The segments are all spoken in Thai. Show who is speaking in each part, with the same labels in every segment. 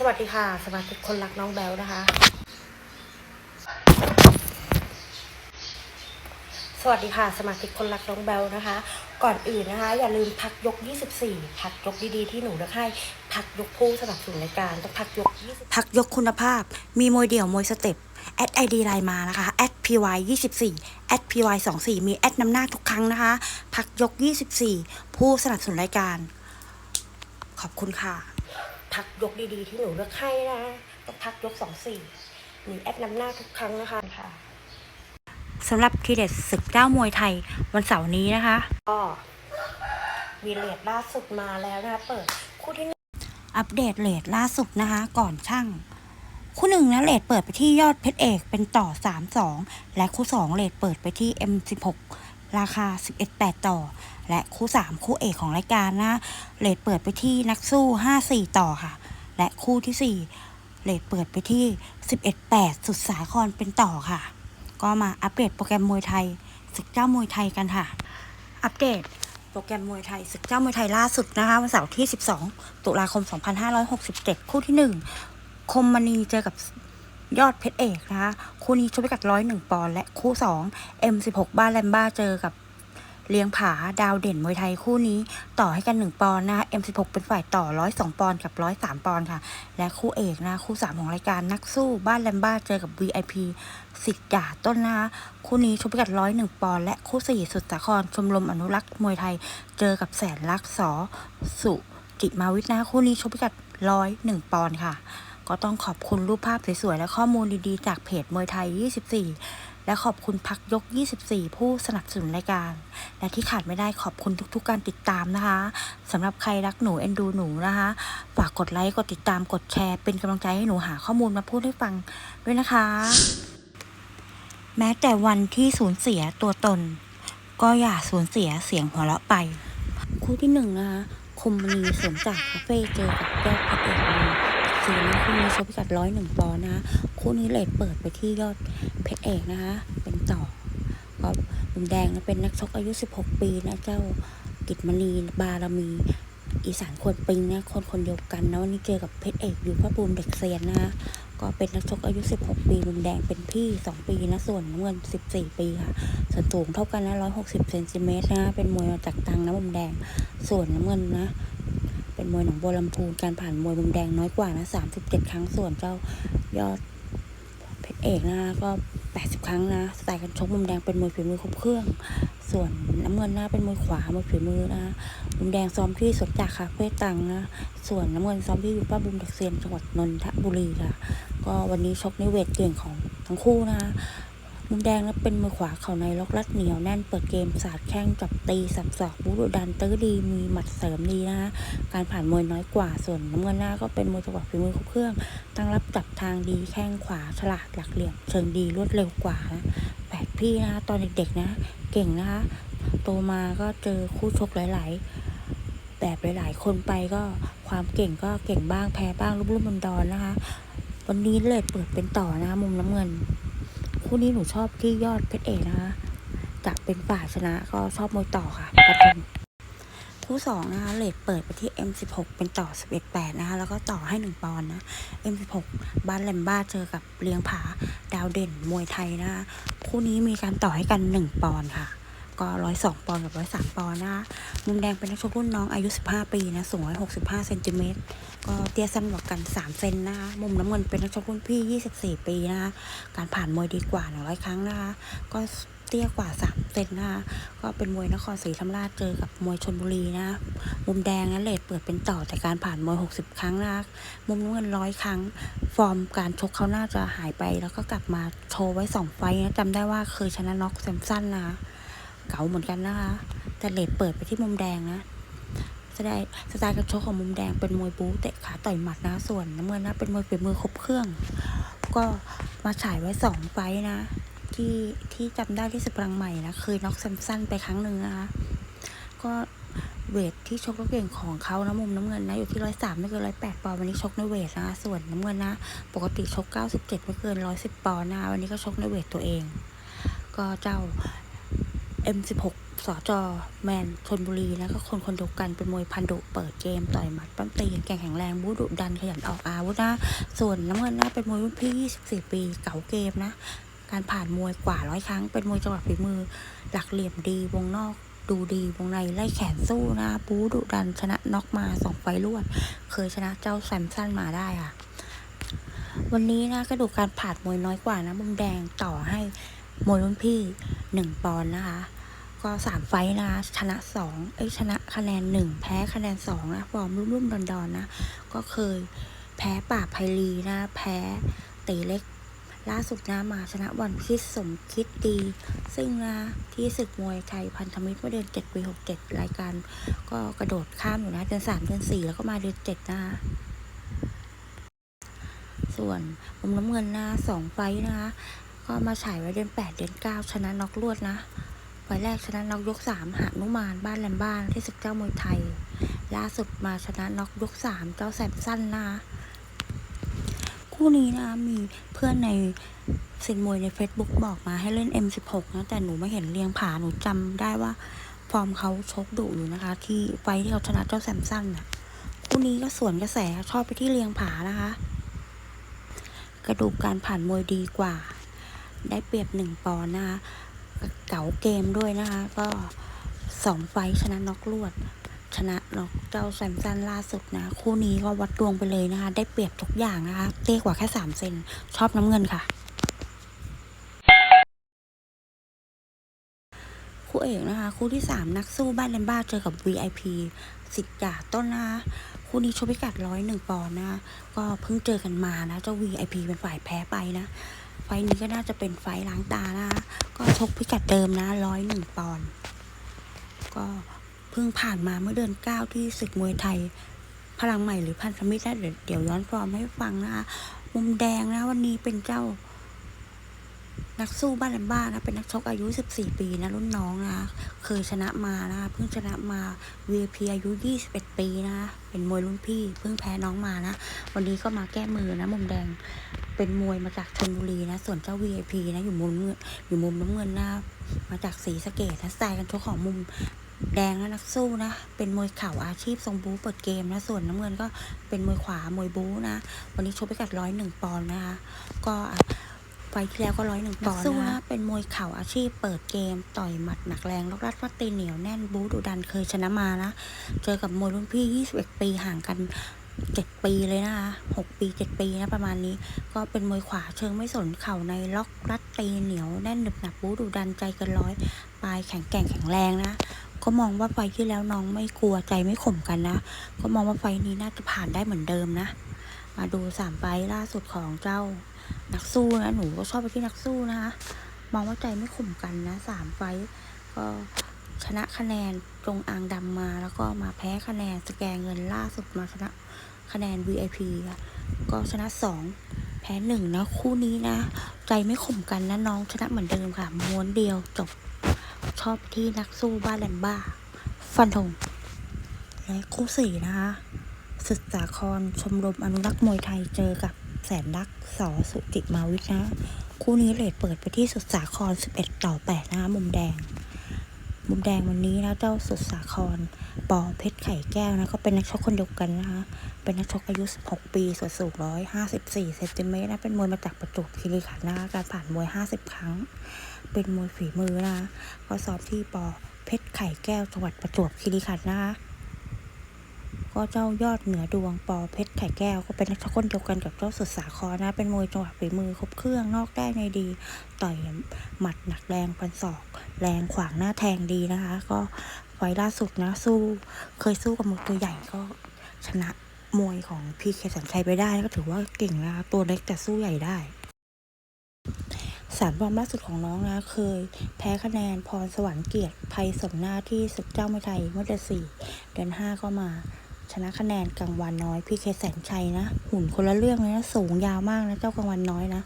Speaker 1: สวัสดีค่ะ สมาชิกคนรักน้องแบลนะคะ สวัสดีค่ะ สมาชิกคนรักน้องแบลนะคะ ก่อนอื่นนะคะ อย่าลืมพักยก 24 พักยกดีๆที่หนูเลือกให้พักยกผู้สนับสนุนรายการต้องพักยก 20 พักยกคุณภาพ มีมวยเดี่ยวมวยสเต็ปแอดไอดีไลน์มานะคะแอด py 24แอด py 24มีแอดนำหน้าทุกครั้งนะคะ พักยก24ผู้สนับสนุนรายการ ขอบคุณค่ะ พักยกดีๆที่หนูเลือกให้นะต้องพักยกสองสี่มีแอดนำหน้าทุกครั้งนะคะค่ะสำหรับทีเด็ดศึกเจ้ามวยไทยวันเสาร์นี้นะคะ ก็มีเลทล่าสุดมาแล้วนะคะ เปิดคู่ที่หนึ่งอัปเดตเลทล่าสุดนะคะ ก่อนช่าง คู่หนึ่งนะเลทเปิดไปที่ยอดเพชรเอกเป็นต่อ 3-2 และคู่ 2เลทเปิดไปที่ M16 ราคา 11-8 ต่อ และคู่ 3 คู่เอกของรายการนะเลทเปิดไปที่นักสู้ 5-4 ต่อค่ะ และคู่ที่ 4เลทเปิดไปที่ 11-8 สุดสาครเป็นต่อค่ะ ก็มาอัปเดตโปรแกรมมวยไทยศึกเจ้ามวยไทยกันค่ะ อัปเดตโปรแกรมมวยไทยศึกเจ้ามวยไทยล่าสุดนะคะวันเสาร์ที่ 12 ตุลาคม 2567 คู่ที่ 1 คมมณีเจอกับยอดเพชรเอกนะคะ คู่นี้ชกพิกัดร้อยหนึ่งปอนด์และคู่ 2 M16 บ้านแลมบ้าเจอกับ เลี้ยงผาดาวเด่นมวยไทยคู่นี้ ต่อให้กัน 1 ปอนด์นะคะ M16 เป็นฝ่ายต่อ 102 ปอนด์กับ 103 ปอนด์ค่ะ และคู่เอกนะคู่ 3 ของรายการนักสู้บ้านแลมบ้าเจอกับ VIP สิทธิ์จ่าต้นนะคะคู่นี้ชกพิกัดร้อยหนึ่งปอนด์และคู่สี่สุดสาครชมรมอนุรักษ์มวยไทยเจอกับแสนลักษ์สอสุจิมาวิทนะคู่นี้ชกพิกัดร้อยหนึ่งปอนด์ค่ะ ก็ต้องขอบคุณรูปภาพสวยๆและข้อมูลดีๆ จากเพจมวยไทย 24 และขอบคุณพักยก 24 ผู้สนับสนุนรายการ และที่ขาดไม่ได้ขอบคุณทุก ๆ การติดตามนะคะสำหรับใครรักหนูเอ็นดูหนูนะคะฝากกดไลค์กดติดตามกดแชร์เป็นกำลังใจให้หนูหาข้อมูลมาพูดให้ฟังด้วยนะคะ แม้แต่วันที่สูญเสียตัวตน ก็อย่าสูญเสียเสียงหัวเราะไป คู่ที่หนึ่งนะคะคมมณีสวมจากคาเฟ่เจอกับยอดพระเอกมี สีนะคู่นี้ชกพิกัดร้อยหนึ่งปอนนะคะคู่นี้เลทเปิดไปที่ยอดเพชรเอกนะคะ เป็นต่อก็มุมแดงเป็นนักชกอายุ 16 ปีนะเจ้ากิตมณีบารมีอีสานคนปิงนะคนคนเดียวกันนะวันนี้เจอกับเพชรเอกอยู่พระบูมเด็กเซียนนะคะก็เป็นนักชกอายุ 16 ปีมุมแดงเป็นพี่ 2 ปีนะส่วนน้ำเงิน 14 ปีค่ะส่วนสูงเท่ากันนะ 160 เซนติเมตรนะ เป็นมวยมาจากตังนะมุมแดง ส่วนน้ำเงินนะ เป็นมวยหนองบัวลำพูนการผ่านมวยมุมแดงน้อยกว่านะ37ครั้งส่วนเจ้ายอดเพชรเอกนะก็80ครั้งนะสไตล์การชกมุมแดงเป็นมวยฝีมือครบเครื่อง ส่วนน้ำเงินนะเป็นมวยขวามวยฝีมือนะมุมแดงซ้อมที่สวนจากคาเฟ่ตังนะส่วนน้ำเงินซ้อมที่อยู่ป้าบุมด็กเซียนจังหวัดนนทบุรีค่ะก็วันนี้ชกในเวทเก่งของทั้งคู่นะ มุมแดงนะเป็นมือขวาเข่าในล็อกรัดเหนียวแน่นเปิดเกมสาดแข้งจับตีสับศอกบูดุดันตื้อดีมีหมัดเสริมดีนะคะการผ่านมวยน้อยกว่าส่วนน้ำเงินหน้าก็เป็นมวยจังหวะฝีมือครบเครื่อง ตั้งรับจับทางดีแข้งขวาฉลาดหลักเหลี่ยมเชิงดีรวดเร็วกว่านะแปลกพี่นะคะตอนเด็กๆนะเก่งนะคะโตมาก็เจอคู่ชกหลายๆ แบบหลายๆ คนไปก็ความเก่งก็เก่งบ้างแพ้บ้างรุ่มๆดอนนะคะ วันนี้เลยเปิดเป็นต่อนะคะมุมน้ำเงิน คู่นี้หนูชอบที่ยอดเพชรเอกนะคะจะเป็นฝ่ายชนะก็ชอบมวยต่อค่ะปทุมคู่สองนะคะเลทเปิดไปที่ M16 เป็นต่อ 11-8 นะคะ แล้วก็ต่อให้ 1 ปอนด์นะ M16 บ้านแลมบ้าเจอกับเลียงผาดาวเด่นมวยไทยนะคะ คู่นี้มีการต่อให้กัน 1 ปอนด์ค่ะ ก็ร้อยสองปอนด์กับร้อยสามปอนด์นะคะ มุมแดงเป็นนักชกรุ่นน้องอายุ 15 ปีนะสูงร้อยหกสิบห้าเซนติเมตร ก็เตี้ยสั้นกว่ากัน 3 เซนนะคะ มุมน้ำเงินเป็นนักชกรุ่นพี่ 24 ปีนะคะ การผ่านมวยดีกว่า 100 ครั้งนะคะ ก็เตี้ยกว่า 3 เซนนะคะก็เป็นมวยนครศรีธรรมราชเจอกับมวยชนบุรีนะ มุมแดงนั้นเลทเปิดเป็นต่อแต่การผ่านมวย 60 ครั้งนะมุมน้ำเงินร้อยครั้ง ฟอร์มการชกเขาน่าจะหายไป แล้วก็กลับมาโชว์ไว้ 2 ไฟนะจำได้ว่าเคยชนะน็อกแซมสั้นนะคะ เก๋าเหมือนกันนะคะ แต่เลดเปิดไปที่มุมแดงนะสไตล์สไตล์การชกของมุมแดงเป็นมวยบู๊เตะขาต่อยหมัดนะส่วนน้ำเงินนะเป็นมวยฝีมือครบเครื่อง ก็มาฉายไว้สองไฟนะ ที่ที่จำได้ที่สุดพลังใหม่นะเคยน็อกแซมสันไปครั้งหนึ่งนะคะก็เวทที่ชกแล้วเก่งของเขานะมุมน้ำเงินนะอยู่ที่ร้อยสามไม่เกินร้อยแปดปอนด์วันนี้ชกในเวทนะส่วนน้ำเงินนะ ปกติชกเก้าสิบเจ็ดไม่เกินร้อยสิบปอนด์นะวันนี้ก็ชกในเวทตัวเอง ก็เจ้า M16 สจแมนชนบุรี แล้วก็คนคนเดียวกันเป็นมวยพันดุเปิดเกมต่อยหมัดปั้มตีแข่งแข็งแรงบูดุดันขยันออกอาวุธนะ ส่วนน้ำเงินนะเป็นมวยรุ่นพี่ 24 ปีเก่าเกมนะ การผ่านมวยกว่าร้อยครั้ง เป็นมวยจังหวะฝีมือ หลักเหลี่ยมดีวงนอกดูดีวงในไล่แขนสู้นะบูดุดันชนะน็อกมาสองไฟล์รวด เคยชนะเจ้าแซมสันมาได้ค่ะ วันนี้นะกระดูกการผ่านมวยน้อยกว่านะมุมแดงต่อให้ มวยรุ่นพี่หนึ่งปอนนะคะ ก็สามไฟท์นะคะ ชนะสองเอ้ยชนะคะแนนหนึ่งแพ้คะแนนสองนะฟอร์มรุ่มๆดอนๆนะ ก็เคยแพ้ป่าไพลีนะ แพ้ตีเล็ก ล่าสุดนะมาชนะวันพิษสมคิดดี ซึ่งนะที่ศึกมวยไทยพันธมิตรเมื่อเดือนเจ็ดปีหกเจ็ดรายการ ก็กระโดดข้ามอยู่นะ เดือนสามเดือนสี่แล้วก็มาเดือนเจ็ดนะคะส่วนมุมน้ำเงินนะสองไฟท์นะคะ ก็มาฉายไว้เดือนแปดเดือนเก้าชนะน็อกลวดนะไฟแรกชนะน็อกยกสามหานุมานบ้านแลมบ้านที่ศึกเจ้ามวยไทย ล่าสุดมาชนะน็อกยกสามเจ้าแสบสั้นนะคู่นี้นะมีเพื่อนในสินมวยใน Facebook บอกมาให้เล่น M16 นะ แต่หนูไม่เห็นเรียงผาหนูจำได้ว่า ฟอร์มเขาชกดุอยู่นะคะ ที่ไฟที่เขาชนะเจ้าแซมสั้นน่ะคู่นี้ก็สวนกระแสชอบไปที่เรียงผานะคะ กระดูกการผ่านมวยดีกว่า ได้เปรียบหนึ่งปอนนะคะ เก๋าเกมด้วยนะคะ ก็สองไฟชนะน็อกลวด ชนะน็อกเจ้าแซมสันล่าสุดนะ คู่นี้ก็วัดดวงไปเลยนะคะ ได้เปรียบทุกอย่างนะคะเตี้ยกว่าแค่สามเซน ชอบน้ำเงินค่ะคู่เอกนะคะ คู่ที่สามนักสู้บ้านเลมบ้าเจอกับ VIP สิทธิ์หยาต้นนะคะคู่นี้ชกพิกัดร้อยหนึ่งปอนด์นะคะก็เพิ่งเจอกันมานะ เจ้า VIP เป็นฝ่ายแพ้ไปนะ ไฟนี้ก็น่าจะเป็นไฟล้างตานะคะก็ชกพิกัดเดิมนะร้อยหนึ่งปอนด์ก็เพิ่งผ่านมาเมื่อเดือนเก้าที่ศึกมวยไทย พลังใหม่หรือพันธมิตรนะเดี๋ยวเดี๋ยวย้อนฟอร์มให้ฟังนะคะมุมแดงนะวันนี้เป็นเจ้า นักสู้บ้านแลมบ้านนะเป็นนักชกอายุ 14 ปีนะรุ่นน้องนะเคยชนะมานะเพิ่งชนะมา V.P. อายุ 21 ปีนะเป็นมวยรุ่นพี่ เพิ่งแพ้น้องมานะวันนี้ก็มาแก้มือนะมุมแดง เป็นมวยมาจากชนบุรีนะ ส่วนเจ้า VIP นะอยู่มุมเงินอยู่มุมน้ำเงินนะมาจากสีสะเกดนะสไตล์การชกของมุมแดงนะนักสู้นะ เป็นมวยเข่าอาชีพทรงบู๊เปิดเกมนะ ส่วนน้ำเงินก็เป็นมวยขวามวยบู๊นะ วันนี้ชกไปกัดร้อยหนึ่งปอนด์นะคะ ก็ไฟล์ที่แล้วก็ร้อยหนึ่งปอนด์นะ เป็นมวยเข่าอาชีพเปิดเกม ต่อยหมัดหนักแรงล็อกรัดฟัดตีนเหนียวแน่นบู๊ดุดันเคยชนะมานะ เจอกับมวยรุ่นพี่ 21 ปีห่างกัน 7ปีเลยนะคะ6ปี7ปีนะประมาณนี้ ก็เป็นมวยขวาเชิงไม่สนเข่าในล็อกรัดตีเหนียวแน่นหนึบหนับบูดุดันใจกินร้อย ปลายแข็งแกร่งแข็งแรงนะก็มองว่าไฟที่แล้วน้องไม่กลัวใจไม่ข่มกันนะ ก็มองว่าไฟนี้น่าจะผ่านได้เหมือนเดิมนะ มาดูสามไฟล่าสุดของเจ้านักสู้นะหนูก็ชอบไปที่นักสู้นะคะมองว่าใจไม่ข่มกันนะสามไฟก็ชนะคะแนนตรงอ่างดำมาแล้วก็มาแพ้คะแนนสแกนเงินล่าสุดมาชนะ คะแนน VIP ก็ชนะสองแพ้หนึ่งนะ คู่นี้นะ ใจไม่ข่มกันนะน้องชนะเหมือนเดิมค่ะ ม้วนเดียวจบ ชอบที่นักสู้บ้านแลมบ้า ฟันธงและคู่สี่นะคะศึกสาครชมรมอนุรักษ์มวยไทยเจอกับแสนรักสอสุจิมาวิทนะ คู่นี้เลทเปิดไปที่สุดสาคร11 ต่อ 8 นะคะมุมแดง มุมแดงวันนี้นะเจ้าสุดสาครปอเพชรไข่แก้วนะก็เป็นนักชกคนเดียวกันนะคะ เป็นนักชกอายุ 16 ปีส่วนสูง 154เซนติเมตรนะเป็นมวยมาจากประจุคีรีขันธ์นะคะการผ่านมวย 50 ครั้ง เป็นมวยฝีมือนะคะก็สอบที่ปอเพชรไข่แก้วจังหวัดประจวบคีรีขันธ์นะคะ ก็เจ้ายอดเหนือดวงปอเพชรไข่แก้ว ก็เป็นนักชกคนเดียวกันกับเจ้าสุดสาครนะ เป็นมวยจังหวะฝีมือครบเครื่องนอกได้ในดี ต่อยหมัดหนักแรงพันศอก แรงขวางหน้าแทงดีนะคะ ก็ไฟล์ล่าสุดนะสู้ เคยสู้กับมวยตัวใหญ่ก็ชนะมวยของพีเคสันชัยไปได้ก็ถือว่าเก่งนะคะตัวเล็กแต่สู้ใหญ่ได้ สารบอมล่าสุดของน้องนะเคยแพ้คะแนนพรสวรรค์เกียรติไทยสมหน้าที่ศึกเจ้ามวยไทยเมื่อเดือนสี่เดือนห้าก็มา ชนะคะแนนกลางวันน้อยพี่เคแสนชัยนะ หุ่นคนละเรื่องเลยนะ สูงยาวมากนะ เจ้ากลางวันน้อยนะ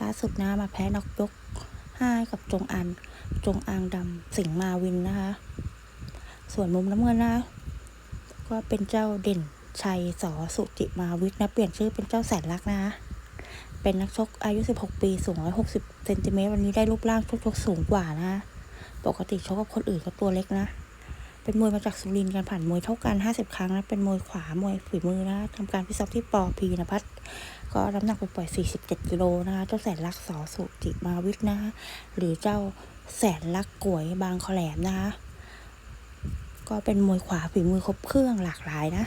Speaker 1: ล่าสุดนะมาแพ้นอกยกห้ากับจงอันจงอางดำสิงมาวินนะคะ ส่วนมุมน้ำเงินนะก็เป็นเจ้าเด่นชัยสอสุจิมาวิทย์นะ เปลี่ยนชื่อเป็นเจ้าแสนรักนะ เป็นนักชกอายุ 16 ปีสูง 160เซนติเมตรวันนี้ได้รูปร่างชกชกสูงกว่านะ ปกติชกกับคนอื่นก็ตัวเล็กนะ เป็นมวยมาจากสุรินทร์การผ่านมวยเท่ากัน 50 ครั้งนะ เป็นมวยขวามวยฝีมือนะทำการพิซอมที่ปอพีนพัฒก็น้ำหนักไปปล่อย 47 กิโลนะคะเจ้าแสนลักสอสุจิมาวิทนะคะหรือเจ้าแสนลักกวยบางขอแหลมนะคะ ก็เป็นมวยขวาฝีมือครบเครื่องหลากหลายนะ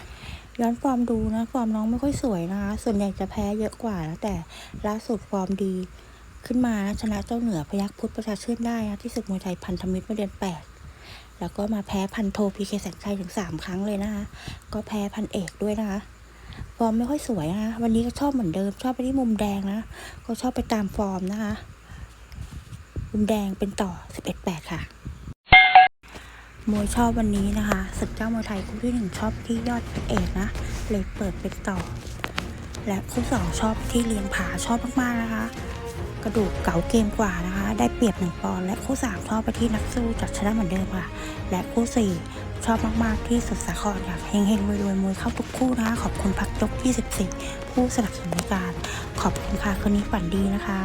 Speaker 1: ย้อนฟอร์มดูนะฟอร์มน้องไม่ค่อยสวยนะคะ ส่วนใหญ่จะแพ้เยอะกว่านะแต่ล่าสุดฟอร์มดีขึ้นมานะชนะเจ้าเหนือพยักพุทธประชาชื่นได้นะที่ศึกมวยไทยพันธมิตรเมื่อเดือนแปดแล้วก็มาแพ้พันโทพีเคแสนชัยถึงสามครั้งเลยนะคะ ก็แพ้พันเอกด้วยนะคะฟอร์มไม่ค่อยสวยนะคะวันนี้ก็ชอบเหมือนเดิม ชอบไปที่มุมแดงนะ ก็ชอบไปตามฟอร์มนะคะ มุมแดงเป็นต่อ11-8ค่ะ มวยชอบวันนี้นะคะศึกเจ้ามวยไทยคู่ที่หนึ่งชอบที่ยอดเอกนะ เลยเปิดเป็นต่อ และคู่สองชอบที่เลียงผาชอบมากๆนะคะ กระดูกเก๋าเกมกว่านะคะ ได้เปรียบหนึ่งปอนด์และคู่สามชอบไปที่นักสู้จัดชนะเหมือนเดิมค่ะ และคู่สี่ชอบมาก ๆ ที่สุดสาครค่ะเฮงๆรวยๆมวยเข้าทุกคู่นะคะขอบคุณพักยก 24 ผู้สนับสนุนการ ขอบคุณค่ะคืนนี้ฝันดีนะคะ